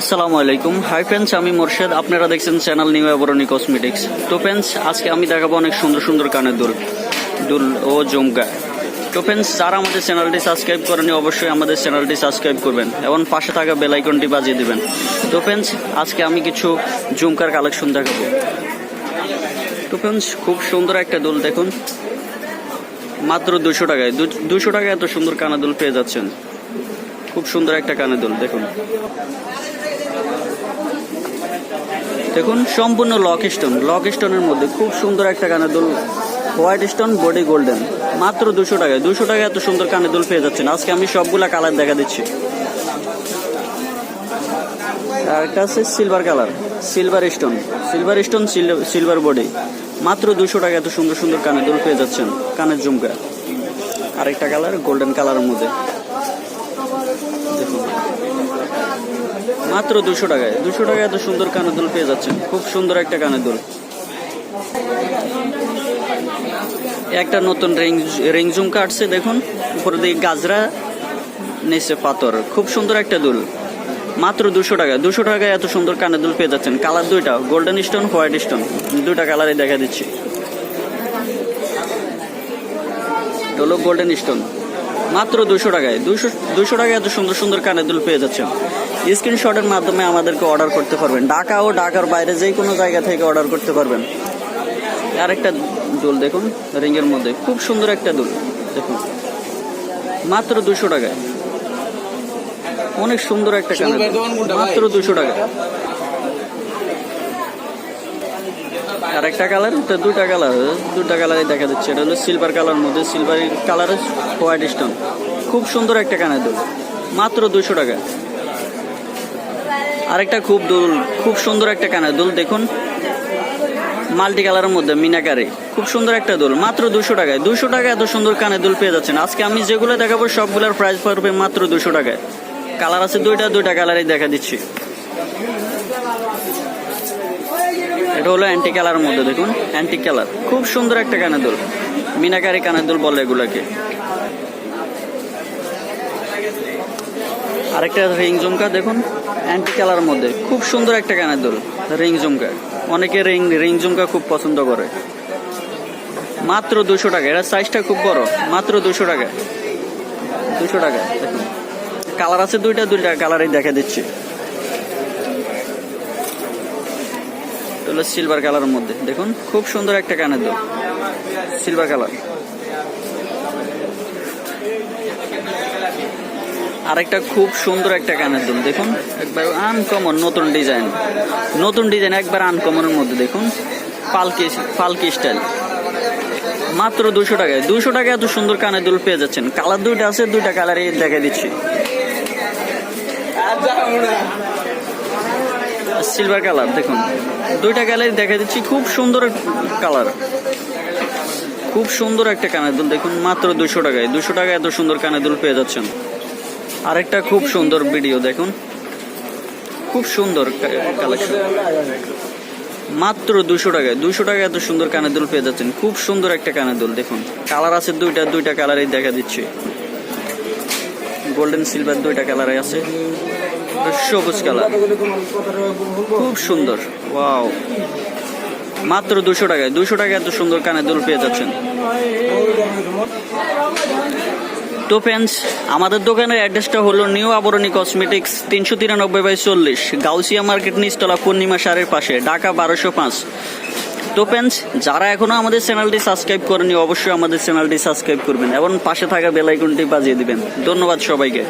আসসালামু আলাইকুম। Hi friends আমি মোর্শেদ। আপনারা দেখছেন চ্যানেল নিউ অ্যাবরণী কসমেটিক্স তো ফ্রেন্ডস আজকে আমি দেখাবো অনেক সুন্দর সুন্দর কানের দুল দুল ও জমকা। তো ফ্রেন্ডস যারা আমাদের চ্যানেলটি সাবস্ক্রাইব করেনি অবশ্যই আমাদের চ্যানেলটি সাবস্ক্রাইব করবেন এবং পাশে থাকা বেল আইকনটি বাজিয়ে দেবেন। তো ফ্রেন্ডস আজকে আমি কিছু জুমকার কালেকশন দেখাবো। তো ফ্রেন্ডস খুব সুন্দর একটা দুল দেখুন। মাত্র দুশো টাকায়। দুশো টাকায় এত সুন্দর কানের দুল পেয়ে যাচ্ছেন। খুব সুন্দর একটা কানের দুল, দেখুন। দেখুন, সম্পূর্ণ লক স্টোন লক স্টোনের মধ্যে খুব সুন্দর একটা কানের দুল হোয়াইট স্টোন বডি গোল্ডেন মাত্র দুশো টাকায় দুশো টাকায় এত সুন্দর কানের দুল পেয়ে যাচ্ছেন। আজকে আমি সবগুলা কালার দেখা দিচ্ছি। আর একটা আছে silver colour silver stone silver stone silver body মাত্র দুশো টাকা এত সুন্দর সুন্দর কানের দুল পেয়ে যাচ্ছেন, কানের ঝুমকা আরেকটা কালার গোল্ডেন কালারের মধ্যে। মাত্র দুশো টাকায়। দুশো টাকায় এত সুন্দর কানের দুল পেয়ে যাচ্ছেন। খুব সুন্দর একটা কানের দুল। একটা নতুন রিং রিং ঝুমকা আসছে দেখুন। উপরে দিকে গাজরা, নিচে পাথর। খুব সুন্দর একটা দুল। মাত্র দুশো টাকা দুশো টাকায় এত সুন্দর কানের দুল পেয়ে যাচ্ছেন। কালার দুইটা, গোল্ডেন স্টোন, হোয়াইট স্টোন। দুইটা কালারই দেখা দিচ্ছি। হলো গোল্ডেন স্টোন। মাত্র দুশো টাকায়। দুশো দুশো টাকায় এত সুন্দর সুন্দর কানের দুল পেয়ে যাচ্ছেন। স্ক্রিনশটের মাধ্যমে আমাদেরকে অর্ডার করতে পারবেন। ঢাকা ও ঢাকার বাইরে যে কোনো জায়গা থেকে অর্ডার করতে পারবেন। আরেকটা দুল দেখুন রিংয়ের মধ্যে। খুব সুন্দর একটা দুল দেখুন। মাত্র দুশো টাকায়। অনেক সুন্দর একটা কানের মাত্র দুশো টাকা আর একটা কালার তো দুটা কালার দুটা কালারই দেখা যাচ্ছে। এটা হলো সিলভার কালার মধ্যে সিলভার কালারের হোয়াইট স্টোন খুব সুন্দর একটা কানের দুল, মাত্র দুশো টাকা। আরেকটা খুব দুল, খুব সুন্দর একটা কানের দুল, দেখুন। মাল্টি কালারের মধ্যে, মিনাকারি। খুব সুন্দর একটা দুল, মাত্র দুশো টাকায়। দুশো টাকা এত সুন্দর কানের দুল পেয়ে যাচ্ছেন। আজকে আমি যেগুলো দেখাবো, সবগুলোর প্রাইস পড়বে মাত্র দুশো টাকায়। কালার আছে দুইটা দুইটা কালারই দেখা দিচ্ছি। এটা হলো অ্যান্টি কালারের মধ্যে, দেখুন অ্যান্টি কালার খুব সুন্দর একটা কানের দুল। মিনাকারি কানের দুল বলে এগুলাকে। আরেকটা রিং ঝুমকা, দেখুন অ্যান্টি কালারের মধ্যে। খুব সুন্দর একটা কানের দুল রিং ঝুমকা। অনেকে রিং রিং ঝুমকা খুব পছন্দ করে। মাত্র দুশো টাকা এটা সাইজটা খুব বড়। মাত্র দুশো টাকা। দুশো টাকা, দেখুন। কালার আছে দুইটা দুইটা কালারই দেখা দিচ্ছি। হলো সিলভার কালারের মধ্যে। দেখুন, খুব সুন্দর একটা কানের দুল। সিলভার কালার আরেকটা খুব সুন্দর একটা কানের দুল, দেখুন। একবার আনকমন নতুন ডিজাইন নতুন ডিজাইন একবার আনকমনের মধ্যে, দেখুন। পালকি পালকি স্টাইল মাত্র দুশো টাকায়। দুশো টাকায় এত সুন্দর কানের দুল পেয়ে যাচ্ছেন। কালার দুইটা আছে, দুইটা কালারই দেখা দিচ্ছি। সিলভার কালার দেখুন। দুইটা কালারই দেখা দিচ্ছি, খুব সুন্দর কালার খুব সুন্দর একটা কানের দুল, দেখুন মাত্র দুশো টাকায়। দুশো টাকায় এত সুন্দর কানের দুল পেয়ে যাচ্ছেন। আরেকটা খুব সুন্দর ভিডিও দেখুন। খুব সুন্দর কালেকশন মাত্র দুশো টাকায় দুশো টাকায় এত সুন্দর কানের দুল পেয়ে যাচ্ছেন। খুব সুন্দর একটা কানের দুল, দেখুন। কালার আছে দুইটা দুইটা কালারই দেখা দিচ্ছে। গোল্ডেন সিলভার দুইটা কালারে আছে। সবুজ কালার। খুব সুন্দর। ওয়াও। মাত্র দুশো টাকায়। দুশো টাকায় এত সুন্দর কানের দুল পেয়ে যাচ্ছেন। তো ফ্রেন্ডস আমাদের দোকানের অ্যাড্রেসটা হলো নিউ আবরণী কসমেটিক্স তিনশো তিরানব্বই বাই চল্লিশ, গাউসিয়া মার্কেট নিচতলা পূর্ণিমা সারের পাশে, ঢাকা বারোশো পাঁচ। তো ফ্রেন্ডস যারা এখনও আমাদের চ্যানেলটি সাবস্ক্রাইব করেনি অবশ্যই আমাদের চ্যানেলটি সাবস্ক্রাইব করবেন এবং পাশে থাকা বেলাইকনটি বাজিয়ে দিবেন। ধন্যবাদ সবাইকে।